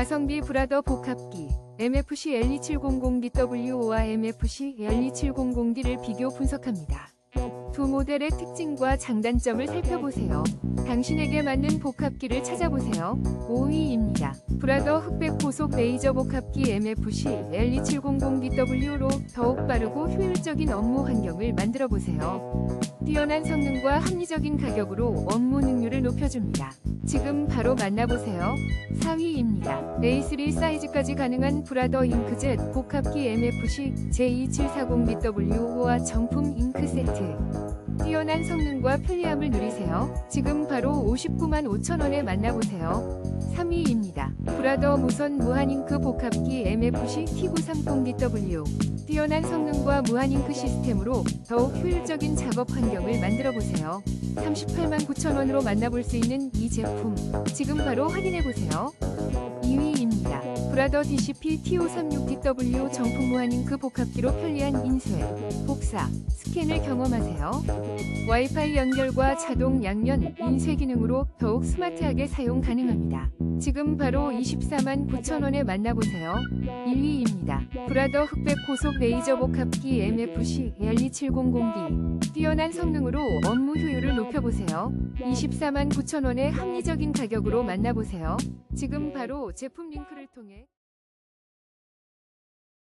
가성비 브라더 복합기 MFC L2700DW와 MFC L2700D를 비교 분석합니다. 두 모델의 특징과 장단점을 살펴보세요. 당신에게 맞는 복합기를 찾아보세요. 5위입니다. 브라더 흑백 고속 레이저 복합기 MFC L2700DW로 더욱 빠르고 효율적인 업무 환경을 만들어 보세요. 뛰어난 성능과 합리적인 가격으로 업무 능률을 높여줍니다. 지금 바로 만나보세요. 4위입니다. A3 사이즈까지 가능한 브라더 잉크젯 복합기 MFC J2740BW와 정품 잉크 세트. 뛰어난 성능과 편리함을 누리세요. 지금 바로 59만 5천 원에 만나보세요. 3위입니다. 브라더 무선 무한잉크 복합기 MFC T930DW. 뛰어난 성능과 무한잉크 시스템으로 더욱 효율적인 작업 환경을 만들어 보세요. 38만 9천 원으로 만나볼 수 있는 이 제품. 지금 바로 확인해 보세요. 2위입니다. 브라더 DCP T536DW 정품 무한잉크 복합기로 편리한 인쇄, 복사, 스캔을 경험하세요. 와이파이 연결과 자동 양면, 인쇄 기능으로 더욱 스마트하게 사용 가능합니다. 지금 바로 24만 9천원에 만나보세요. 1위입니다. 브라더 흑백 고속 레이저 복합기 MFC L2700D. 뛰어난 성능으로 업무 효율을 높여보세요. 24만 9천원의 합리적인 가격으로 만나보세요. 지금 바로 제품 링크를 통해